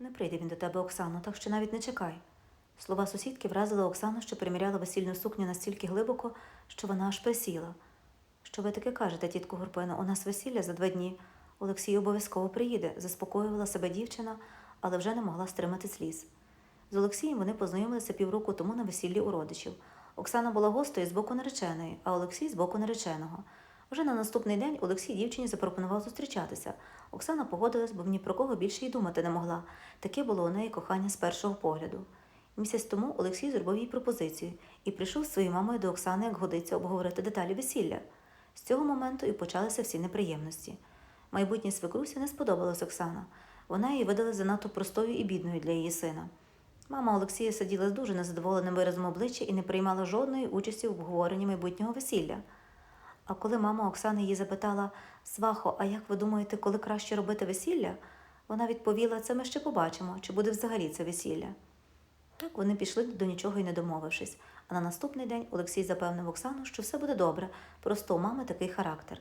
Не прийде він до тебе, Оксано, так що навіть не чекай. Слова сусідки вразили Оксану, що приміряла весільну сукню настільки глибоко, що вона аж присіла. Що ви таке кажете, тітко Горпино, у нас весілля за два дні. Олексій обов'язково приїде, заспокоювала себе дівчина, але вже не могла стримати сліз. З Олексієм вони познайомилися півроку тому на весіллі у родичів. Оксана була гостею з боку нареченої, а Олексій з боку нареченого. Вже на наступний день Олексій дівчині запропонував зустрічатися. Оксана погодилась, бо ні про кого більше й думати не могла. Таке було у неї кохання з першого погляду. Місяць тому Олексій зробив їй пропозицію і прийшов з своєю мамою до Оксани, як годиться, обговорити деталі весілля. З цього моменту і почалися всі неприємності. Майбутній свекрусі не сподобалась Оксана. Вона її видала занадто простою і бідною для її сина. Мама Олексія сиділа з дуже незадоволеним виразом обличчя і не приймала жодної участі в обговоренні майбутнього весілля. А коли мама Оксани її запитала Свахо, а як ви думаєте, коли краще робити весілля? Вона відповіла, це ми ще побачимо, чи буде взагалі це весілля. Так вони пішли до нічого й не домовившись, а на наступний день Олексій запевнив Оксану, що все буде добре, просто у мами такий характер.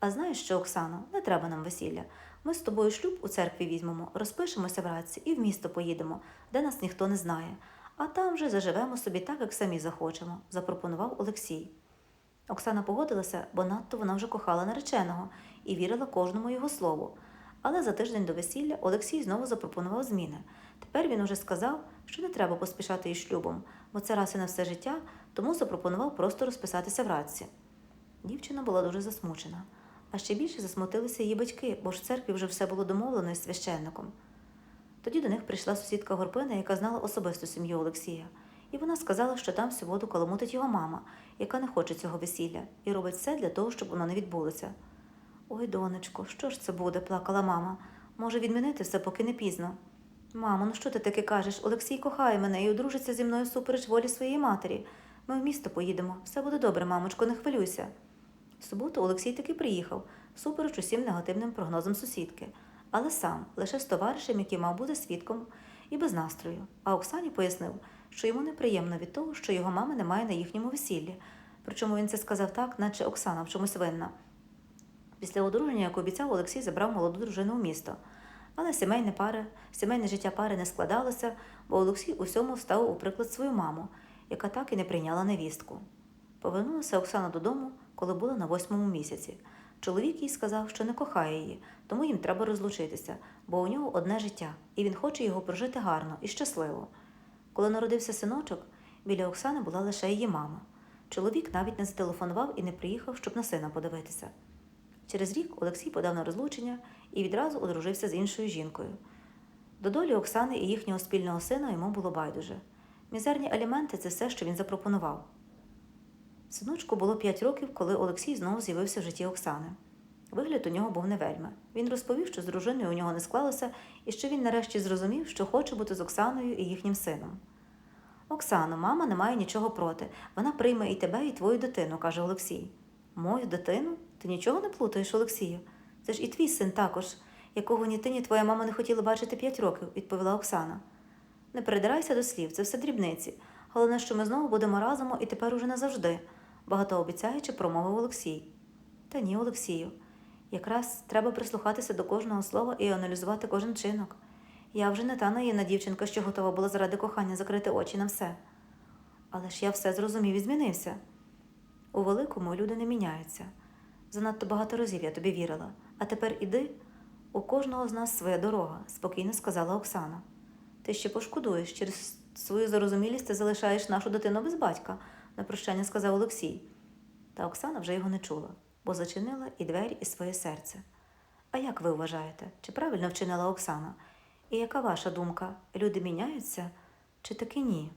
А знаєш що, Оксано, не треба нам весілля. Ми з тобою шлюб у церкві візьмемо, розпишемося вранці і в місто поїдемо, де нас ніхто не знає. А там вже заживемо собі так, як самі захочемо, запропонував Олексій. Оксана погодилася, бо надто вона вже кохала нареченого і вірила кожному його слову. Але за тиждень до весілля Олексій знову запропонував зміни. Тепер він уже сказав, що не треба поспішати із шлюбом, бо це раз і на все життя, тому запропонував просто розписатися вранці. Дівчина була дуже засмучена, а ще більше засмутилися її батьки, бо ж в церкві вже все було домовлено із священником. Тоді до них прийшла сусідка Горпина, яка знала особисту сім'ю Олексія, і вона сказала, що там всю воду каламутить його мама, яка не хоче цього весілля, і робить все для того, щоб воно не відбулося. Ой, донечко, що ж це буде? плакала мама. Може, відмінити все, поки не пізно. Мамо, ну що ти таке кажеш? Олексій кохає мене і одружиться зі мною супереч волі своєї матері. Ми в місто поїдемо. Все буде добре, мамочко, не хвилюйся. В суботу Олексій таки приїхав, супереч усім негативним прогнозам сусідки, але сам, лише з товаришем, який мав бути свідком і без настрою. А Оксані пояснив, що йому неприємно від того, що його мами немає на їхньому весіллі. Причому він це сказав так, наче Оксана в чомусь винна. Після одруження, як обіцяв, Олексій забрав молоду дружину у місто. Але сімейне, пари, сімейне життя пари не складалося, бо Олексій усьому став у приклад свою маму, яка так і не прийняла невістку. Повернулася Оксана додому, коли була на восьмому місяці. Чоловік їй сказав, що не кохає її, тому їм треба розлучитися, бо у нього одне життя, і він хоче його прожити гарно і щасливо. Коли народився синочок, біля Оксани була лише її мама. Чоловік навіть не зателефонував і не приїхав, щоб на сина подивитися. Через рік Олексій подав на розлучення і відразу одружився з іншою жінкою. До долі Оксани і їхнього спільного сина йому було байдуже. Мізерні аліменти це все, що він запропонував. Синочку було п'ять років, коли Олексій знову з'явився в житті Оксани. Вигляд у нього був не вельми. Він розповів, що з дружиною у нього не склалося, і що він нарешті зрозумів, що хоче бути з Оксаною і їхнім сином. Оксано, мама не має нічого проти. Вона прийме і тебе, і твою дитину, каже Олексій. Мою дитину? Ти нічого не плутаєш, Олексію? Це ж і твій син також, якого ні ти, ні твоя мама не хотіли бачити п'ять років, відповіла Оксана. Не придирайся до слів, це все дрібниці. Головне, що ми знову будемо разом і тепер уже назавжди, багатообіцяючи промовив Олексій. Та ні, Олексію. Якраз треба прислухатися до кожного слова і аналізувати кожен чинок. Я вже не та наївна дівчинка, що готова була заради кохання закрити очі на все. Але ж я все зрозумів і змінився. У великому люди не міняються. Занадто багато разів я тобі вірила, а тепер іди. У кожного з нас своя дорога, спокійно сказала Оксана. Ти ще пошкодуєш, через свою зарозумілість ти залишаєш нашу дитину без батька, на прощання сказав Олексій. Та Оксана вже його не чула, бо зачинила і двері, і своє серце. А як ви вважаєте, чи правильно вчинила Оксана? І яка ваша думка? Люди міняються чи таки ні?